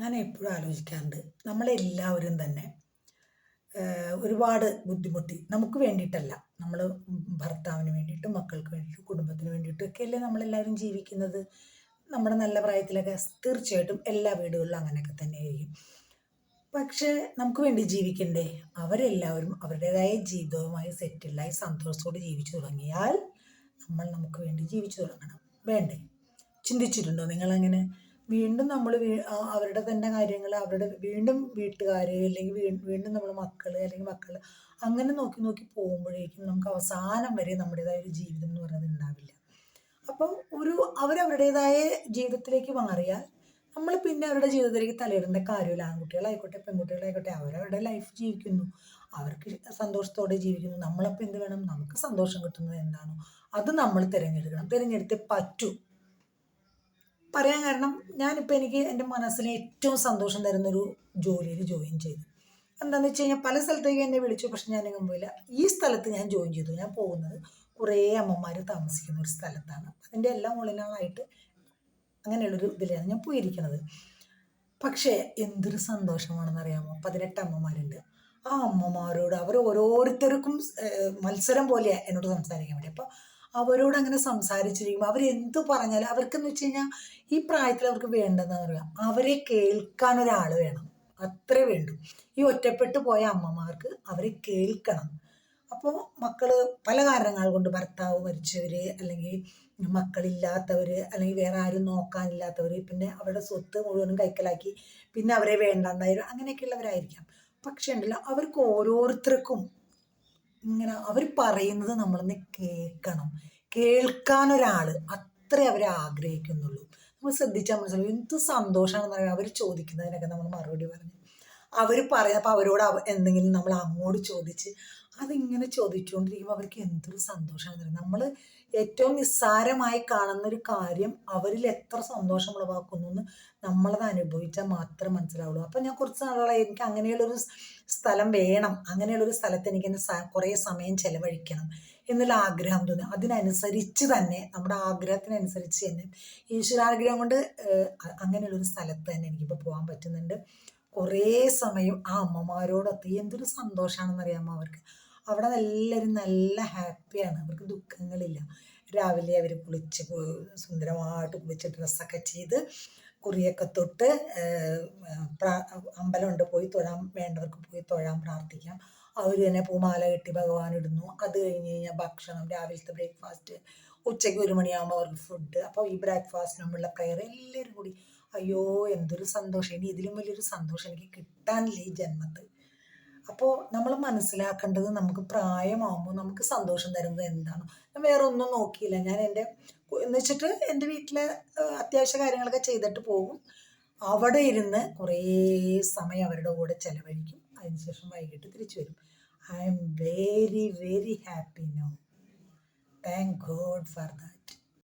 ഞാൻ എപ്പോഴും ആലോചിക്കാറുണ്ട് നമ്മളെല്ലാവരും തന്നെ ഒരുപാട് ബുദ്ധിമുട്ടി നമുക്ക് വേണ്ടിയിട്ടല്ല. നമ്മൾ ഭർത്താവിന് വേണ്ടിയിട്ടും മക്കൾക്ക് വേണ്ടിയിട്ടും കുടുംബത്തിന് വേണ്ടിയിട്ടും ഒക്കെ അല്ലേ നമ്മളെല്ലാവരും ജീവിക്കുന്നത്. നമ്മുടെ നല്ല പ്രായത്തിലൊക്കെ തീർച്ചയായിട്ടും എല്ലാ വീടുകളിലും അങ്ങനെയൊക്കെ തന്നെയായിരിക്കും. പക്ഷേ നമുക്ക് വേണ്ടി ജീവിക്കണ്ടേ? അവരെല്ലാവരും അവരുടേതായ ജീവിതവുമായി സെറ്റിലായി സന്തോഷത്തോടെ ജീവിച്ചു തുടങ്ങിയാൽ നമ്മൾ നമുക്ക് വേണ്ടി ജീവിച്ചു തുടങ്ങണം. വേണ്ടേ? ചിന്തിച്ചിട്ടുണ്ടോ നിങ്ങളങ്ങനെ? വീണ്ടും നമ്മൾ അവരുടെ തന്നെ കാര്യങ്ങൾ അവരുടെ വീണ്ടും വീട്ടുകാർ അല്ലെങ്കിൽ വീണ്ടും നമ്മൾ മക്കൾ അല്ലെങ്കിൽ മക്കൾ അങ്ങനെ നോക്കി നോക്കി പോകുമ്പോഴേക്കും നമുക്ക് അവസാനം വരെ നമ്മുടേതായ ഒരു ജീവിതം എന്ന് പറയുന്നത് ഉണ്ടാവില്ല. അപ്പം ഒരു അവരവരുടേതായ ജീവിതത്തിലേക്ക് മാറിയാൽ നമ്മൾ പിന്നെ അവരുടെ ജീവിതത്തിലേക്ക് തലയിടേണ്ട കാര്യമില്ല. ആൺകുട്ടികളായിക്കോട്ടെ പെൺകുട്ടികളായിക്കോട്ടെ അവരവരുടെ ലൈഫ് ജീവിക്കുന്നു. അവർക്ക് സന്തോഷത്തോടെ ജീവിക്കുന്നു. നമ്മളപ്പോൾ എന്ത് വേണം? നമുക്ക് സന്തോഷം കിട്ടുന്നത് എന്താണോ അത് നമ്മൾ തിരഞ്ഞെടുക്കണം. തിരഞ്ഞെടുത്തേ പറ്റൂ. പറയാൻ കാരണം ഞാനിപ്പോൾ എനിക്ക് എന്റെ മനസ്സിന് ഏറ്റവും സന്തോഷം തരുന്നൊരു ജോലിയിൽ ജോയിൻ ചെയ്തു. എന്താണെന്ന് വെച്ച് കഴിഞ്ഞാൽ പല സ്ഥലത്തേക്ക് എന്നെ വിളിച്ചു പക്ഷെ ഞാനെങ്ങും പോയില്ല. ഈ സ്ഥലത്ത് ഞാൻ ജോയിൻ ചെയ്തു. ഞാൻ പോകുന്നത് കുറേ അമ്മമാർ താമസിക്കുന്ന ഒരു സ്ഥലത്താണ്. അതിന്റെ എല്ലാം ഉള്ളിലാളായിട്ട് അങ്ങനെയുള്ളൊരു ഇതിലാണ് ഞാൻ പോയിരിക്കുന്നത്. പക്ഷേ എന്തൊരു സന്തോഷമാണെന്ന് അറിയാമോ? പതിനെട്ട് അമ്മമാരുണ്ട്. ആ അമ്മമാരോട് അവർ ഓരോരുത്തർക്കും മത്സരം പോലെയാണ് എന്നോട് സംസാരിക്കാൻ വേണ്ടി. അപ്പോൾ അവരോട് അങ്ങനെ സംസാരിച്ചിരിക്കുമ്പോൾ അവരെന്ത് പറഞ്ഞാലും അവർക്കെന്ന് വെച്ച് കഴിഞ്ഞാൽ ഈ പ്രായത്തിൽ അവർക്ക് വേണ്ടതെന്ന് പറയാം. അവരെ കേൾക്കാൻ ഒരാൾ വേണം. അത്രേ വേണ്ടു. ഈ ഒറ്റപ്പെട്ടു പോയ അമ്മമാർക്ക് അവരെ കേൾക്കണം. അപ്പോൾ മക്കൾ പല കാരണങ്ങൾ കൊണ്ട് ഭർത്താവ് മരിച്ചവർ അല്ലെങ്കിൽ മക്കളില്ലാത്തവർ അല്ലെങ്കിൽ വേറെ ആരും നോക്കാനില്ലാത്തവർ പിന്നെ അവരുടെ സ്വത്ത് മുഴുവനും കൈക്കലാക്കി പിന്നെ അവരെ വേണ്ടാണ്ടായി. അങ്ങനെയൊക്കെയുള്ളവരായിരിക്കാം. പക്ഷേ ഉണ്ടല്ലോ അവർക്ക് ഓരോരുത്തർക്കും ഇങ്ങനെ അവർ പറയുന്നത് നമ്മളൊന്ന് കേൾക്കണം. കേൾക്കാനൊരാൾ അത്രേ അവർ ആഗ്രഹിക്കുന്നുള്ളൂ. നമ്മൾ ശ്രദ്ധിച്ചാൽ മനസ്സിലാവും. എന്ത് സന്തോഷമാണെന്ന് പറയുക അവർ ചോദിക്കുന്നതിനൊക്കെ നമ്മൾ മറുപടി പറഞ്ഞു. അവർ പറയുന്നപ്പോൾ അവരോട് എന്തെങ്കിലും നമ്മൾ അങ്ങോട്ട് ചോദിച്ച് അതിങ്ങനെ ചോദിച്ചുകൊണ്ടിരിക്കുമ്പോൾ അവർക്ക് എന്തൊരു സന്തോഷമാണ് നമ്മൾ ഏറ്റവും നിസ്സാരമായി കാണുന്ന ഒരു കാര്യം അവരിൽ എത്ര സന്തോഷം ഉളവാക്കുന്നു എന്ന് നമ്മളത് അനുഭവിച്ചാൽ മാത്രം മനസ്സിലാവുള്ളൂ. അപ്പം ഞാൻ കുറച്ച് നാളുകളായി എനിക്ക് അങ്ങനെയുള്ളൊരു സ്ഥലം വേണം അങ്ങനെയുള്ളൊരു സ്ഥലത്ത് എനിക്ക് എന്റെ കുറേ സമയം ചെലവഴിക്കണം എന്നുള്ള ആഗ്രഹം തോന്നി. അതിനനുസരിച്ച് തന്നെ നമ്മുടെ ആഗ്രഹത്തിനനുസരിച്ച് തന്നെ ഈശ്വരാഗ്രഹം കൊണ്ട് അങ്ങനെയുള്ളൊരു സ്ഥലത്ത് തന്നെ എനിക്കിപ്പോൾ പോകാൻ പറ്റുന്നുണ്ട്. കുറേ സമയം ആ അമ്മമാരോടൊത്ത് എന്തൊരു സന്തോഷമാണെന്ന് അറിയാമോ അവർക്ക്? അവിടെ എല്ലാവരും നല്ല ഹാപ്പിയാണ്. അവർക്ക് ദുഃഖങ്ങളില്ല. രാവിലെ അവർ കുളിച്ച് സുന്ദരമായിട്ട് കുളിച്ച് ഡ്രസ്സൊക്കെ ചെയ്ത് കുറിയൊക്കെ തൊട്ട് അമ്പലമുണ്ട് പോയി തൊഴാൻ വേണ്ടവർക്ക് പോയി തൊഴാൻ പ്രാർത്ഥിക്കാം. അവർ തന്നെ പൂമാല കെട്ടി ഭഗവാൻ ഇടുന്നു. അത് കഴിഞ്ഞ് കഴിഞ്ഞാൽ ഭക്ഷണം രാവിലത്തെ ബ്രേക്ക്ഫാസ്റ്റ് ഉച്ചയ്ക്ക് ഒരു മണിയാകുമ്പോൾ അവർക്ക് ഫുഡ്. അപ്പോൾ ഈ ബ്രേക്ക്ഫാസ്റ്റിനുമുള്ള പ്രയർ എല്ലാവരും കൂടി അയ്യോ എന്തൊരു സന്തോഷം. ഇനി ഇതിലും വലിയൊരു സന്തോഷം എനിക്ക് കിട്ടാനില്ല ഈ ജന്മത്ത്. അപ്പോൾ നമ്മൾ മനസ്സിലാക്കേണ്ടത് നമുക്ക് പ്രായമാകുമ്പോൾ നമുക്ക് സന്തോഷം തരുന്നത് എന്താണ്. ഞാൻ വേറെ ഒന്നും നോക്കിയില്ല. ഞാൻ എന്റെ എന്ന് വെച്ചിട്ട് എന്റെ വീട്ടിലെ അത്യാവശ്യ കാര്യങ്ങളൊക്കെ ചെയ്തിട്ട് പോകും. അവിടെ ഇരുന്ന് കുറേ സമയം അവരുടെ കൂടെ ചിലവഴിക്കും. അതിനുശേഷം വൈകിട്ട് തിരിച്ചു വരും. I am very very happy no thank God for that